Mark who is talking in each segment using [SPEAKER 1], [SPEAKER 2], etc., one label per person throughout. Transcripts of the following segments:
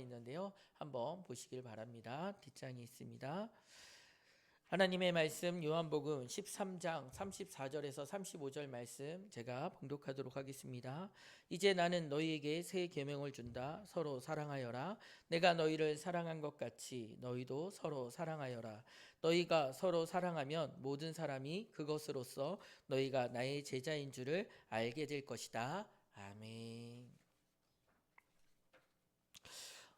[SPEAKER 1] 있는데요. 한번 보시길 바랍니다. 뒷장이 있습니다. 하나님의 말씀 요한복음 13장 34절에서 35절 말씀 제가 봉독하도록 하겠습니다. 이제 나는 너희에게 새 계명을 준다. 서로 사랑하여라. 내가 너희를 사랑한 것 같이 너희도 서로 사랑하여라. 너희가 서로 사랑하면 모든 사람이 그것으로서 너희가 나의 제자인 줄을 알게 될 것이다. 아멘.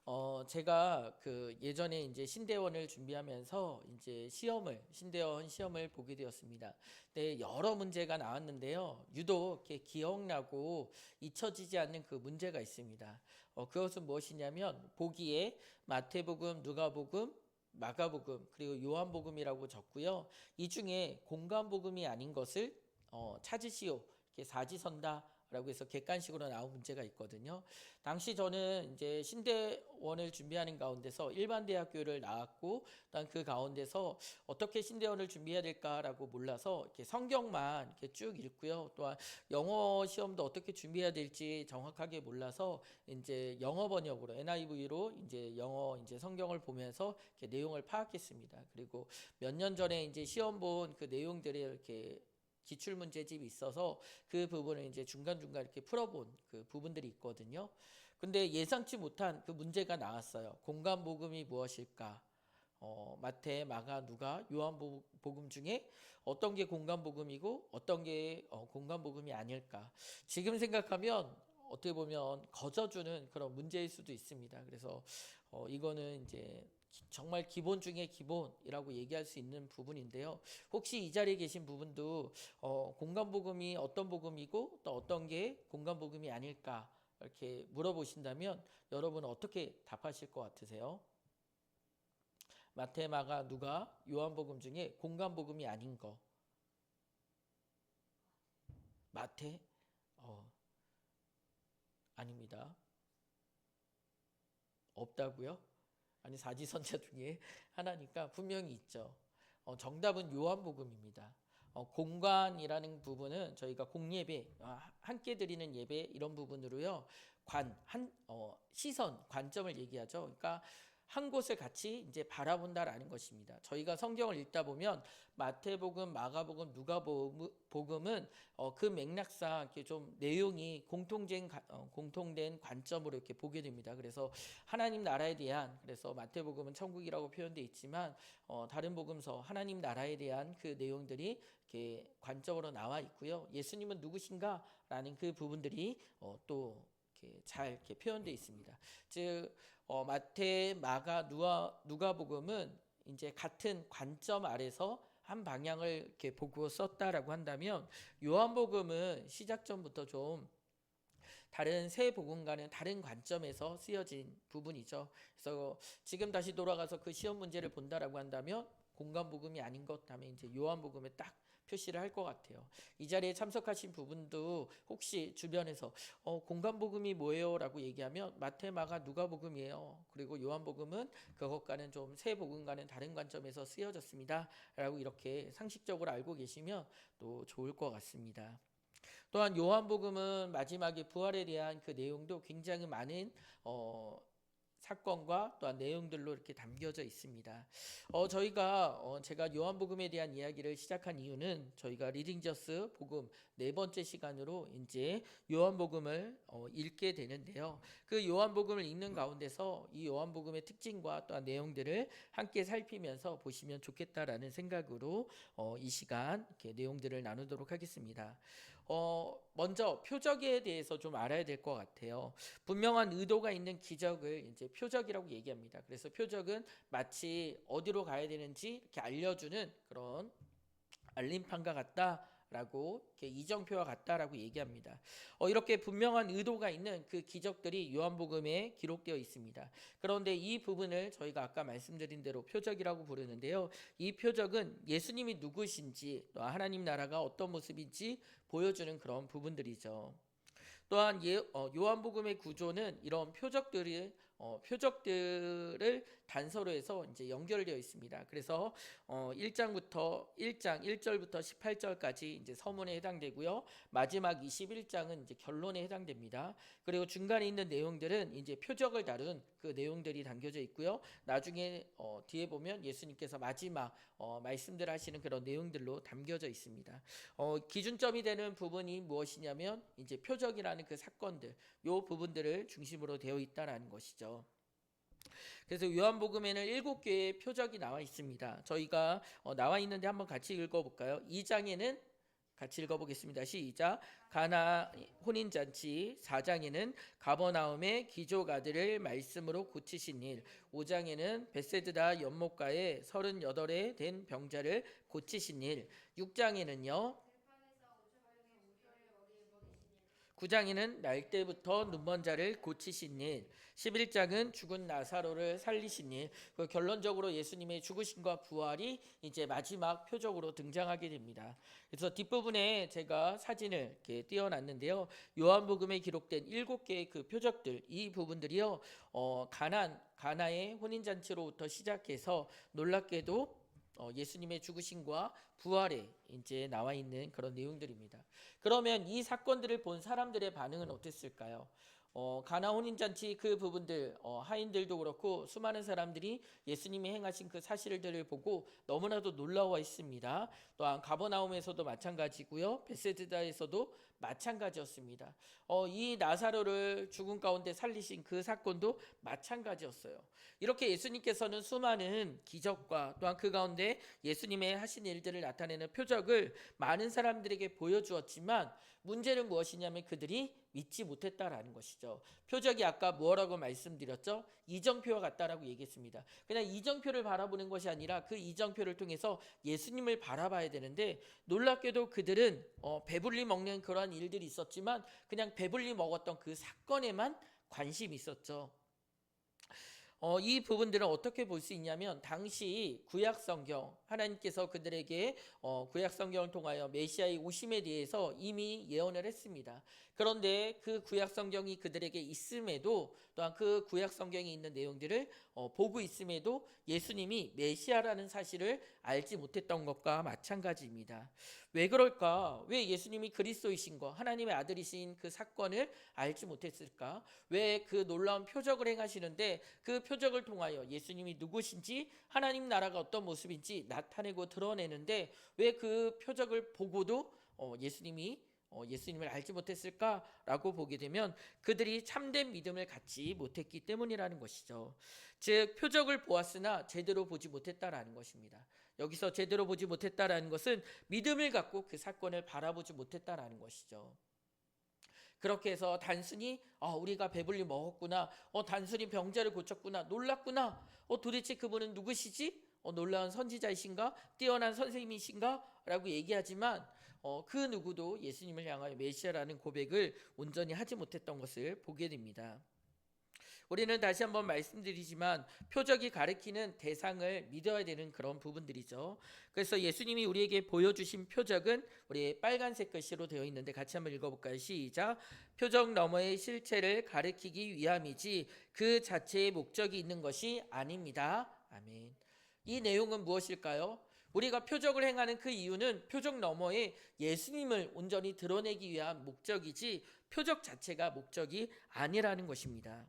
[SPEAKER 1] 어 제가 그 예전에 이제 신대원을 준비하면서 이제 시험을 신대원 시험을 보게 되었습니다. 네, 여러 문제가 나왔는데요. 유독 이렇게 기억나고 잊혀지지 않는 그 문제가 있습니다. 어 그것은 무엇이냐면 보기에 마태복음, 누가복음, 마가복음 그리고 요한복음이라고 적고요. 이 중에 공간복음이 아닌 것을 어 찾으시오. 이렇게 사지선다. 라고 해서 객관식으로 나온 문제가 있거든요. 당시 저는 이제 신대원을 준비하는 가운데서 일반 대학교를 나왔고, 일단 그 가운데서 어떻게 신대원을 준비해야 될까라고 몰라서 이렇게 성경만 이렇게 쭉 읽고요. 또한 영어 시험도 어떻게 준비해야 될지 정확하게 몰라서 이제 영어 번역으로 NIV로 이제 영어 이제 성경을 보면서 이렇게 내용을 파악했습니다. 그리고 몇 년 전에 이제 시험 본 그 내용들을 이렇게 기출 문제집이 있어서 그 부분을 이제 중간중간 이렇게 풀어본 그 부분들이 있거든요. 근데 예상치 못한 그 문제가 나왔어요. 공간 복음이 무엇일까? 어, 마태, 마가, 누가, 요한 복음 중에 어떤 게 공간 복음이고 어떤 게 어, 공간 복음이 아닐까? 지금 생각하면 어떻게 보면 거저주는 그런 문제일 수도 있습니다. 그래서 어, 이거는 이제 기- 정말 기본 중에 기본이라고 얘기할 수 있는 부분인데요. 혹시 이 자리에 계신 부분도 어, 공간 복음이 어떤 복음이고 또 어떤 게 공간 복음이 아닐까 이렇게 물어보신다면 여러분은 어떻게 답하실 것 같으세요? 마태, 마가, 누가, 요한복음 중에 공간 복음이 아닌 거. 마태? 어, 아닙니다. 없다고요? 아니 사지선자 중에 하나니까 분명히 있죠. 어, 정답은 요한복음입니다. 어, 공간이라는 부분은 저희가 공예배 아, 함께 드리는 예배 이런 부분으로요 관 한 어, 시선 관점을 얘기하죠. 그러니까 한 곳을 같이 이제 바라본다라는 것입니다. 저희가 성경을 읽다 보면 마태복음, 마가복음, 누가복음은 어, 그 맥락상 이렇게 좀 내용이 공통된 가- 어, 공통된 관점으로 이렇게 보게 됩니다. 그래서 하나님 나라에 대한 그래서 마태복음은 천국이라고 표현돼 있지만 어, 다른 복음서 하나님 나라에 대한 그 내용들이 이렇게 관점으로 나와 있고요. 예수님은 누구신가라는 그 부분들이 어, 또 이렇게 잘 이렇게 표현되어 있습니다. 즉 어, 마태, 마가, 누가 누가복음은 이제 같은 관점 아래서 한 방향을 이렇게 보고 썼다라고 한다면 요한복음은 시작전부터 좀 다른 새 복음과는 다른 관점에서 쓰여진 부분이죠. 그래서 지금 다시 돌아가서 그 시험 문제를 본다라고 한다면 공간 복음이 아닌 것 하면 이제 요한 복음에 딱 표시를 할 것 같아요. 이 자리에 참석하신 부분도 혹시 주변에서 어, 공간 복음이 뭐예요 라고 얘기하면 마태, 마가, 누가 복음이에요. 그리고 요한 복음은 그것과는 좀 새 복음과는 다른 관점에서 쓰여졌습니다 라고 이렇게 상식적으로 알고 계시면 또 좋을 것 같습니다. 또한 요한복음은 마지막에 부활에 대한 그 내용도 굉장히 많은 어, 사건과 또한 내용들로 이렇게 담겨져 있습니다. 어, 저희가 어, 제가 요한복음에 대한 이야기를 시작한 이유는 저희가 리딩저스 복음 네 번째 시간으로 이제 요한복음을 어, 읽게 되는데요. 그 요한복음을 읽는 가운데서 이 요한복음의 특징과 또한 내용들을 함께 살피면서 보시면 좋겠다라는 생각으로 어, 이 시간 이렇게 내용들을 나누도록 하겠습니다. 어, 먼저 표적에 대해서 좀 알아야 될 것 같아요. 분명한 의도가 있는 기적을 이제 표적이라고 얘기합니다. 그래서 표적은 마치 어디로 가야 되는지 이렇게 알려주는 그런 알림판과 같다 라고 이정표와 같다라고 얘기합니다. 어, 이렇게 분명한 의도가 있는 그 기적들이 요한복음에 기록되어 있습니다. 그런데 이 부분을 저희가 아까 말씀드린 대로 표적이라고 부르는데요. 이 표적은 예수님이 누구신지 또 하나님 나라가 어떤 모습인지 보여주는 그런 부분들이죠. 또한 예, 어, 요한복음의 구조는 이런 표적들이 어, 표적들을 단서로 해서 이제 연결되어 있습니다. 그래서 어, 1장부터 1장 1절부터 18절까지 이제 서문에 해당되고요. 마지막 21장은 이제 결론에 해당됩니다. 그리고 중간에 있는 내용들은 이제 표적을 다룬 그 내용들이 담겨져 있고요. 나중에 어, 뒤에 보면 예수님께서 마지막 어, 말씀들 하시는 그런 내용들로 담겨져 있습니다. 어, 기준점이 되는 부분이 무엇이냐면 이제 표적이라는 그 사건들, 요 부분들을 중심으로 되어 있다라는 것이죠. 그래서 요한복음에는 일곱 개의 표적이 나와 있습니다. 저희가 어, 나와 있는데 한번 같이 읽어볼까요? 2장에는 같이 읽어보겠습니다. 시작. 가나 혼인 잔치 4장에는 가버나움의 아들을 말씀으로 고치신 일 5장에는 베세드다 연못가에 38에 된 병자를 고치신 일 6장에는요 9장에는 날 때부터 눈먼 자를 고치신 일 11장은 죽은 나사로를 살리신 일 그 결론적으로 예수님의 죽으심과 부활이 이제 마지막 표적으로 등장하게 됩니다. 그래서 뒷부분에 제가 사진을 이렇게 띄워놨는데요. 요한복음에 기록된 일곱 개의 그 표적들 이 부분들이요. 어, 가난 가나의 혼인 잔치로부터 시작해서 놀랍게도 어, 예수님의 죽으심과 부활에 이제 나와 있는 그런 내용들입니다. 그러면 이 사건들을 본 사람들의 반응은 어땠을까요? 어, 가나 혼인 잔치 그 부분들 어, 하인들도 그렇고 수많은 사람들이 예수님이 행하신 그 사실들을 보고 너무나도 놀라워 있습니다. 또한 가버나움에서도 마찬가지고요. 베세드다에서도 마찬가지였습니다. 어, 이 나사로를 죽은 가운데 살리신 그 사건도 마찬가지였어요. 이렇게 예수님께서는 수많은 기적과 또한 그 가운데 예수님의 하신 일들을 나타내는 표적을 많은 사람들에게 보여주었지만 문제는 무엇이냐면 그들이 믿지 못했다라는 것이죠. 표적이 아까 뭐라고 말씀드렸죠? 이정표와 같다라고 얘기했습니다. 그냥 이정표를 바라보는 것이 아니라 그 이정표를 통해서 예수님을 바라봐야 되는데 놀랍게도 그들은 어, 배불리 먹는 그 러한 일들이 있었지만 그냥 배불리 먹었던 그 사건에만 관심이 있었죠. 어, 이 부분들은 어떻게 볼 수 있냐면 당시 구약 성경 하나님께서 그들에게 어, 구약 성경을 통하여 메시아의 오심에 대해서 이미 예언을 했습니다. 그런데 그 구약 성경이 그들에게 있음에도 또한 그 구약 성경에 있는 내용들을 어, 보고 있음에도 예수님이 메시아라는 사실을 알지 못했던 것과 마찬가지입니다. 왜 그럴까? 왜 예수님이 그리스도이신 거, 하나님의 아들이신 그 사건을 알지 못했을까? 왜 그 놀라운 표적을 행하시는데 그 표적을 통하여 예수님이 누구신지 하나님 나라가 어떤 모습인지 나타내고 드러내는데 왜 그 표적을 보고도 어, 예수님이 어, 예수님을 알지 못했을까라고 보게 되면 그들이 참된 믿음을 갖지 못했기 때문이라는 것이죠. 즉 표적을 보았으나 제대로 보지 못했다라는 것입니다. 여기서 제대로 보지 못했다라는 것은 믿음을 갖고 그 사건을 바라보지 못했다라는 것이죠. 그렇게 해서 단순히 어, 우리가 배불리 먹었구나, 어, 단순히 병자를 고쳤구나, 놀랐구나, 어, 도대체 그분은 누구시지? 어, 놀라운 선지자이신가? 뛰어난 선생님이신가? 라고 얘기하지만 어, 그 누구도 예수님을 향하여 메시아라는 고백을 온전히 하지 못했던 것을 보게 됩니다. 우리는 다시 한번 말씀드리지만 표적이 가리키는 대상을 믿어야 되는 그런 부분들이죠. 그래서 예수님이 우리에게 보여주신 표적은 우리 빨간색 글씨로 되어 있는데 같이 한번 읽어볼까요? 시작. 표적 너머의 실체를 가리키기 위함이지 그 자체의 목적이 있는 것이 아닙니다. 아멘. 이 내용은 무엇일까요? 우리가 표적을 행하는 그 이유는 표적 너머에 예수님을 온전히 드러내기 위한 목적이지 표적 자체가 목적이 아니라는 것입니다.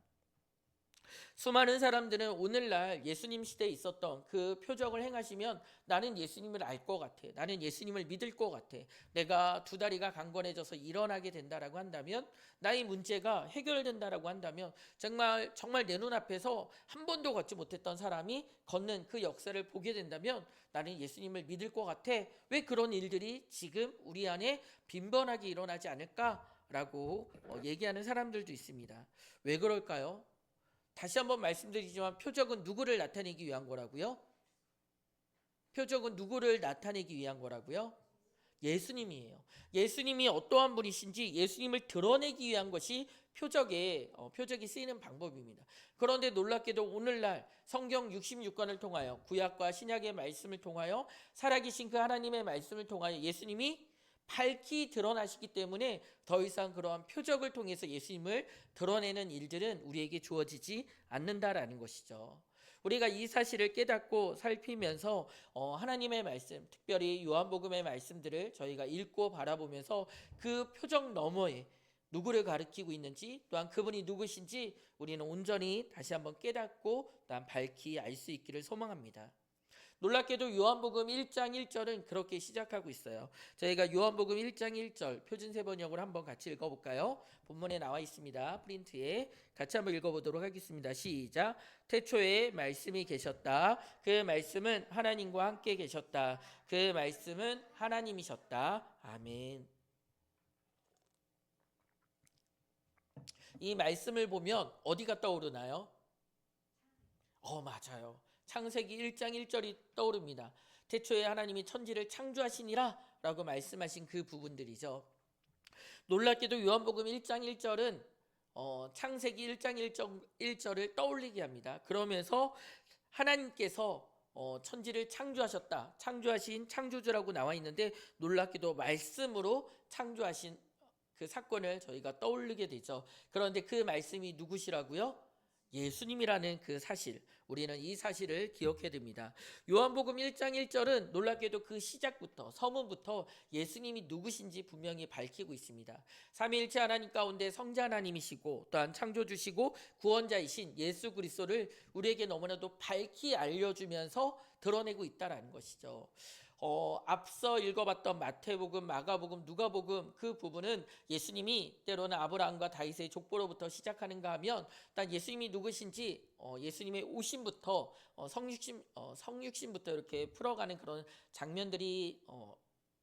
[SPEAKER 1] 수많은 사람들은 오늘날 예수님 시대에 있었던 그 표적을 행하시면 나는 예수님을 알 것 같아. 나는 예수님을 믿을 것 같아. 내가 두 다리가 강건해져서 일어나게 된다라고 한다면 나의 문제가 해결된다라고 한다면 정말 정말 내 눈앞에서 한 번도 걷지 못했던 사람이 걷는 그 역사를 보게 된다면 나는 예수님을 믿을 것 같아. 왜 그런 일들이 지금 우리 안에 빈번하게 일어나지 않을까 라고 어, 얘기하는 사람들도 있습니다. 왜 그럴까요? 다시 한번 말씀드리지만 표적은 누구를 나타내기 위한 거라고요? 표적은 누구를 나타내기 위한 거라고요? 예수님이에요. 예수님이 어떠한 분이신지 예수님을 드러내기 위한 것이 표적에 어, 표적이 쓰이는 방법입니다. 그런데 놀랍게도 오늘날 성경 66권을 통하여 구약과 신약의 말씀을 통하여 살아계신 그 하나님의 말씀을 통하여 예수님이 밝히 드러나시기 때문에 더 이상 그러한 표적을 통해서 예수님을 드러내는 일들은 우리에게 주어지지 않는다라는 것이죠. 우리가 이 사실을 깨닫고 살피면서 어, 하나님의 말씀, 특별히 요한복음의 말씀들을 저희가 읽고 바라보면서 그 표적 너머에 누구를 가리키고 있는지 또한 그분이 누구신지 우리는 온전히 다시 한번 깨닫고 또한 밝히 알 수 있기를 소망합니다. 놀랍게도 요한복음 1장 1절은 그렇게 시작하고 있어요. 저희가 요한복음 1장 1절 표준 세 번역으로 한번 같이 읽어볼까요? 본문에 나와 있습니다. 프린트에 같이 한번 읽어보도록 하겠습니다. 시작. 태초에 말씀이 계셨다. 그 말씀은 하나님과 함께 계셨다. 그 말씀은 하나님이셨다. 아멘. 이 말씀을 보면 어디가 떠오르나요? 어, 맞아요. 창세기 1장 1절이 떠오릅니다. 태초에 하나님이 천지를 창조하시니라 라고 말씀하신 그 부분들이죠. 놀랍게도 요한복음 1장 1절은 어, 창세기 1장 1절, 1절을 떠올리게 합니다. 그러면서 하나님께서 어, 천지를 창조하셨다. 창조하신 창조주라고 나와 있는데 놀랍게도 말씀으로 창조하신 그 사건을 저희가 떠올리게 되죠. 그런데 그 말씀이 누구시라고요? 예수님이라는 그 사실, 우리는 이 사실을 기억해야 됩니다. 요한복음 1장 1절은 놀랍게도 그 시작부터 서문부터 예수님이 누구신지 분명히 밝히고 있습니다. 삼위일체 하나님 가운데 성자 하나님이시고 또한 창조주시고 구원자이신 예수 그리스도를 우리에게 너무나도 밝히 알려주면서 드러내고 있다라는 것이죠. 어, 앞서 읽어봤던 마태복음, 마가복음, 누가복음 그 부분은 예수님이 때로는 아브라함과 다윗의 족보로부터 시작하는가 하면 일단 예수님이 누구신지 어, 예수님의 오심부터 어, 성육신 어, 성육신부터 이렇게 풀어가는 그런 장면들이 어,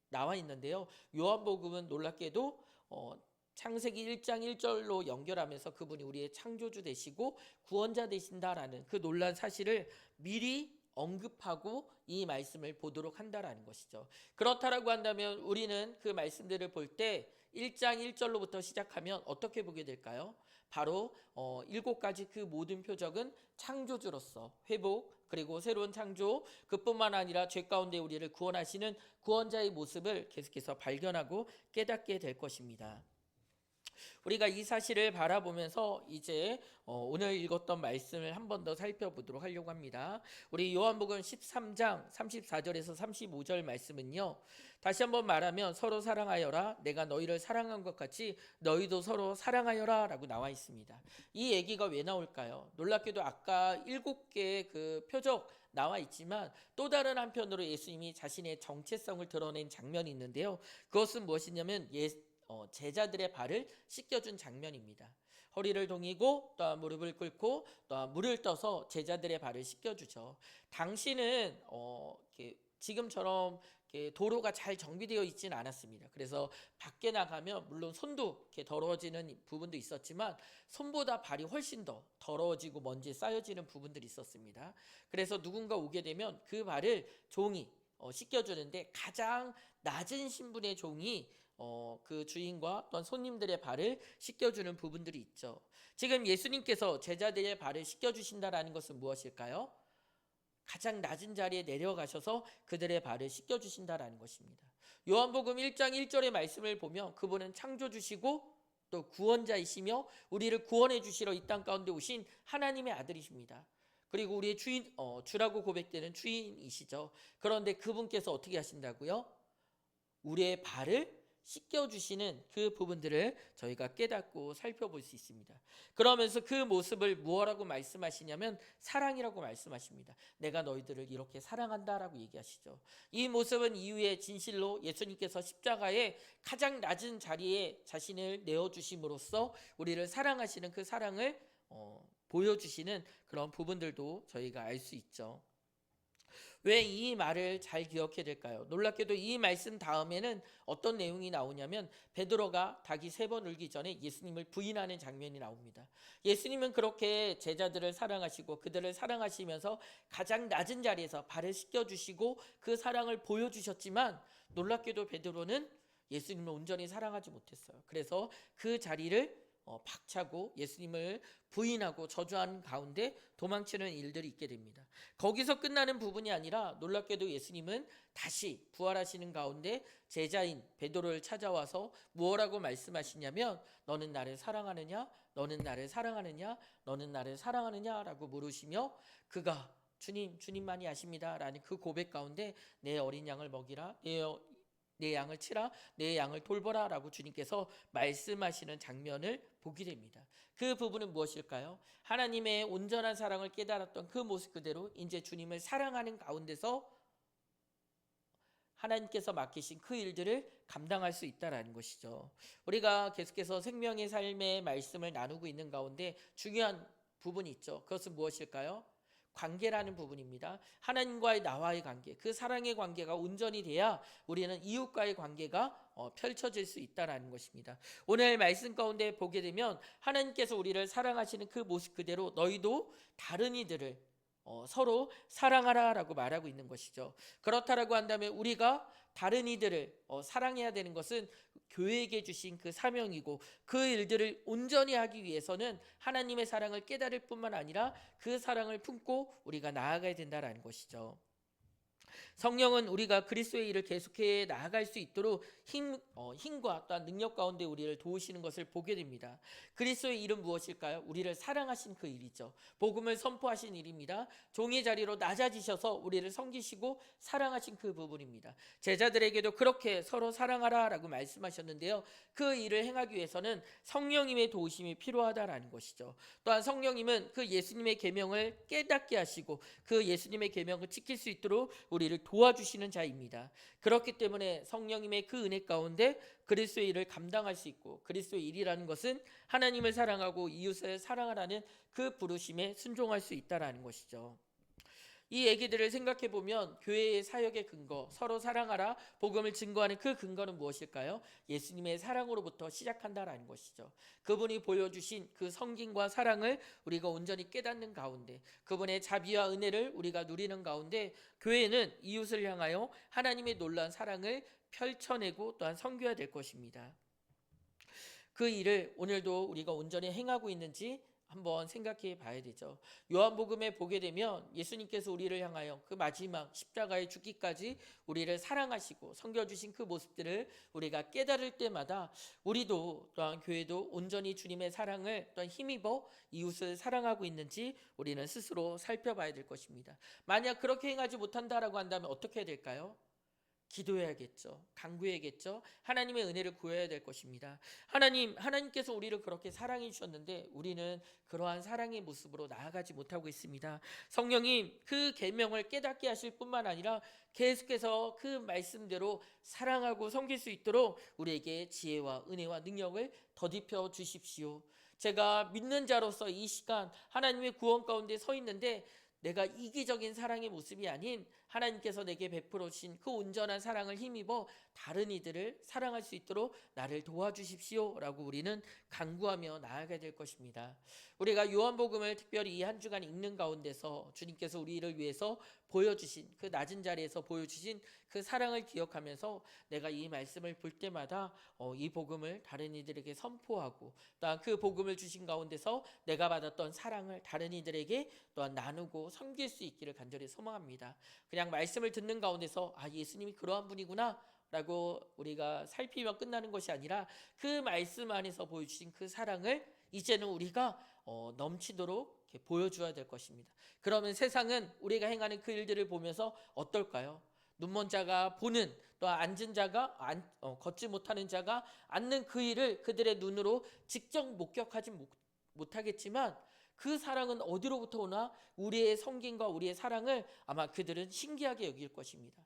[SPEAKER 1] 나와 있는데요. 요한복음은 놀랍게도 어, 창세기 1장 1절로 연결하면서 그분이 우리의 창조주 되시고 구원자 되신다라는 그 놀란 사실을 미리 언급하고 이 말씀을 보도록 한다라는 것이죠. 그렇다라고 한다면 우리는 그 말씀들을 볼 때 1장 1절로부터 시작하면 어떻게 보게 될까요? 바로 어, 일곱 가지 그 모든 표적은 창조주로서 회복 그리고 새로운 창조 그뿐만 아니라 죄 가운데 우리를 구원하시는 구원자의 모습을 계속해서 발견하고 깨닫게 될 것입니다. 우리가 이 사실을 바라보면서 이제 어, 오늘 읽었던 말씀을 한 번 더 살펴보도록 하려고 합니다. 우리 요한복음 13장 34절에서 35절 말씀은요. 다시 한번 말하면 서로 사랑하여라. 내가 너희를 사랑한 것 같이 너희도 서로 사랑하여라 라고 나와 있습니다. 이 얘기가 왜 나올까요? 놀랍게도 아까 일곱 개의 그 표적 나와 있지만 또 다른 한편으로 예수님이 자신의 정체성을 드러낸 장면이 있는데요. 그것은 무엇이냐면 예, 어, 제자들의 발을 씻겨준 장면입니다. 허리를 동이고 또 무릎을 꿇고 또 물을 떠서 제자들의 발을 씻겨주죠. 당시는 어, 지금처럼 도로가 잘 정비되어 있지는 않았습니다. 그래서 밖에 나가면 물론 손도 이렇게 더러워지는 부분도 있었지만 손보다 발이 훨씬 더 더러워지고 먼지 쌓여지는 부분들이 있었습니다. 그래서 누군가 오게 되면 그 발을 종이 어, 씻겨주는데 가장 낮은 신분의 종이 어, 그 주인과 또한 손님들의 발을 씻겨주는 부분들이 있죠. 지금 예수님께서 제자들의 발을 씻겨주신다라는 것은 무엇일까요? 가장 낮은 자리에 내려가셔서 그들의 발을 씻겨주신다라는 것입니다. 요한복음 1장 1절의 말씀을 보면 그분은 창조주시고 또 구원자이시며 우리를 구원해 주시러 이 땅 가운데 오신 하나님의 아들이십니다. 그리고 우리의 주인, 어, 주라고 고백되는 주인이시죠. 그런데 그분께서 어떻게 하신다고요? 우리의 발을 씻겨주시는 그 부분들을 저희가 깨닫고 살펴볼 수 있습니다. 그러면서 그 모습을 무엇라고 말씀하시냐면 사랑이라고 말씀하십니다. 내가 너희들을 이렇게 사랑한다라고 얘기하시죠. 이 모습은 이후에 진실로 예수님께서 십자가에 가장 낮은 자리에 자신을 내어주심으로써 우리를 사랑하시는 그 사랑을 어, 보여주시는 그런 부분들도 저희가 알 수 있죠. 왜 이 말을 잘 기억해야 될까요? 놀랍게도 이 말씀 다음에는 어떤 내용이 나오냐면 베드로가 닭이 세 번 울기 전에 예수님을 부인하는 장면이 나옵니다. 예수님은 그렇게 제자들을 사랑하시고 그들을 사랑하시면서 가장 낮은 자리에서 발을 씻겨 주시고 그 사랑을 보여 주셨지만 놀랍게도 베드로는 예수님을 온전히 사랑하지 못했어요. 그래서 그 자리를 어, 박차고 예수님을 부인하고 저주하는 가운데 도망치는 일들이 있게 됩니다. 거기서 끝나는 부분이 아니라 놀랍게도 예수님은 다시 부활하시는 가운데 제자인 베드로를 찾아와서 무엇라고 말씀하시냐면 너는 나를 사랑하느냐? 너는 나를 사랑하느냐? 너는 나를 사랑하느냐라고 물으시며 그가 주님 주님만이 아십니다라는 그 고백 가운데 내 어린 양을 먹이라 내, 어, 내 양을 치라 내 양을 돌보라라고 주님께서 말씀하시는 장면을 보게 됩니다. 그 부분은 무엇일까요? 하나님의 온전한 사랑을 깨달았던 그 모습 그대로 이제 주님을 사랑하는 가운데서 하나님께서 맡기신 그 일들을 감당할 수 있다라는 것이죠. 우리가 계속해서 생명의 삶의 말씀을 나누고 있는 가운데 중요한 부분이 있죠. 그것은 무엇일까요? 관계라는 부분입니다. 하나님과의 나와의 관계, 그 사랑의 관계가 온전히 돼야 우리는 이웃과의 관계가 어, 펼쳐질 수 있다라는 것입니다. 오늘 말씀 가운데 보게 되면 하나님께서 우리를 사랑하시는 그 모습 그대로 너희도 다른 이들을 어, 서로 사랑하라라고 말하고 있는 것이죠. 그렇다라고 한다면 우리가 다른 이들을 어, 사랑해야 되는 것은 교회에게 주신 그 사명이고 그 일들을 온전히 하기 위해서는 하나님의 사랑을 깨달을 뿐만 아니라 그 사랑을 품고 우리가 나아가야 된다라는 것이죠. 성령은 우리가 그리스도의 일을 계속해 나아갈 수 있도록 힘, 어, 힘과 또한 능력 가운데 우리를 도우시는 것을 보게 됩니다. 그리스도의 일은 무엇일까요? 우리를 사랑하신 그 일이죠. 복음을 선포하신 일입니다. 종의 자리로 낮아지셔서 우리를 섬기시고 사랑하신 그 부분입니다. 제자들에게도 그렇게 서로 사랑하라라고 말씀하셨는데요. 그 일을 행하기 위해서는 성령님의 도우심이 필요하다라는 것이죠. 또한 성령님은 그 예수님의 계명을 깨닫게 하시고 그 예수님의 계명을 지킬 수 있도록 우리 를 도와주시는 자입니다. 그렇기 때문에 성령님의 그 은혜 가운데 그리스도의 일을 감당할 수 있고 그리스도의 일이라는 것은 하나님을 사랑하고 이웃을 사랑하라는 그 부르심에 순종할 수 있다라는 것이죠. 이 얘기들을 생각해 보면 교회의 사역의 근거, 서로 사랑하라, 복음을 증거하는 그 근거는 무엇일까요? 예수님의 사랑으로부터 시작한다라는 것이죠. 그분이 보여주신 그 성김과 사랑을 우리가 온전히 깨닫는 가운데, 그분의 자비와 은혜를 우리가 누리는 가운데, 교회는 이웃을 향하여 하나님의 놀라운 사랑을 펼쳐내고 또한 성교해야 될 것입니다. 그 일을 오늘도 우리가 온전히 행하고 있는지 한번 생각해 봐야 되죠. 요한복음에 보게 되면 예수님께서 우리를 향하여 그 마지막 십자가에 죽기까지 우리를 사랑하시고 섬겨주신 그 모습들을 우리가 깨달을 때마다 우리도 또한 교회도 온전히 주님의 사랑을 또한 힘입어 이웃을 사랑하고 있는지 우리는 스스로 살펴봐야 될 것입니다. 만약 그렇게 행하지 못한다라고 한다면 어떻게 해야 될까요? 기도해야겠죠. 강구해야겠죠. 하나님의 은혜를 구해야 될 것입니다. 하나님, 하나님께서 우리를 그렇게 사랑해 주셨는데 우리는 그러한 사랑의 모습으로 나아가지 못하고 있습니다. 성령님 그 계명을 깨닫게 하실 뿐만 아니라 계속해서 그 말씀대로 사랑하고 섬길 수 있도록 우리에게 지혜와 은혜와 능력을 더딥혀 주십시오. 제가 믿는 자로서 이 시간 하나님의 구원 가운데 서 있는데 내가 이기적인 사랑의 모습이 아닌 하나님께서 내게 베풀어 주신 그 온전한 사랑을 힘입어 다른 이들을 사랑할 수 있도록 나를 도와주십시오라고 우리는 간구하며 나아가야 될 것입니다. 우리가 요한복음을 특별히 이 한 주간 읽는 가운데서 주님께서 우리를 위해서 보여주신 그 낮은 자리에서 보여주신 그 사랑을 기억하면서 내가 이 말씀을 볼 때마다 어, 이 복음을 다른 이들에게 선포하고 또한 그 복음을 주신 가운데서 내가 받았던 사랑을 다른 이들에게 또한 나누고 섬길 수 있기를 간절히 소망합니다. 그냥 말씀을 듣는 가운데서 아 예수님이 그러한 분이구나. 라고 우리가 살피면 끝나는 것이 아니라 그 말씀 안에서 보여주신 그 사랑을 이제는 우리가 어, 넘치도록 보여줘야 될 것입니다. 그러면 세상은 우리가 행하는 그 일들을 보면서 어떨까요? 눈먼 자가 보는 또 앉은 자가 안, 어, 걷지 못하는 자가 앉는 그 일을 그들의 눈으로 직접 목격하지 못, 못하겠지만 그 사랑은 어디로부터 오나 우리의 성김과 우리의 사랑을 아마 그들은 신기하게 여길 것입니다.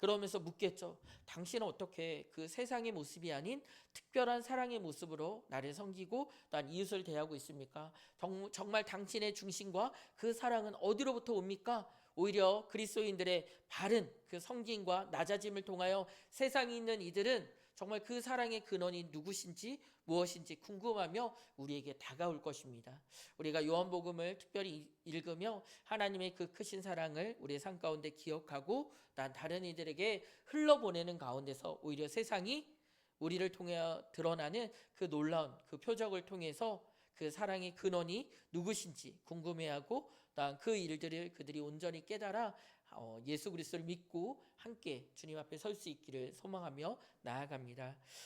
[SPEAKER 1] 그러면서 묻겠죠. 당신은 어떻게 그 세상의 모습이 아닌 특별한 사랑의 모습으로 나를 섬기고 난 이웃을 대하고 있습니까? 정, 정말 당신의 중심과 그 사랑은 어디로부터 옵니까? 오히려 그리스도인들의 바른 그 섬김과 낮아짐을 통하여 세상에 있는 이들은 정말 그 사랑의 근원이 누구신지 무엇인지 궁금하며 우리에게 다가올 것입니다. 우리가 요한복음을 특별히 읽으며 하나님의 그 크신 사랑을 우리의 삶 가운데 기억하고 난 다른 이들에게 흘러보내는 가운데서 오히려 세상이 우리를 통해 드러나는 그 놀라운 그 표적을 통해서 그 사랑의 근원이 누구신지 궁금해하고 또한 그 일들을 그들이 온전히 깨달아 어, 예수 그리스도를 믿고 함께 주님 앞에 설 수 있기를 소망하며 나아갑니다.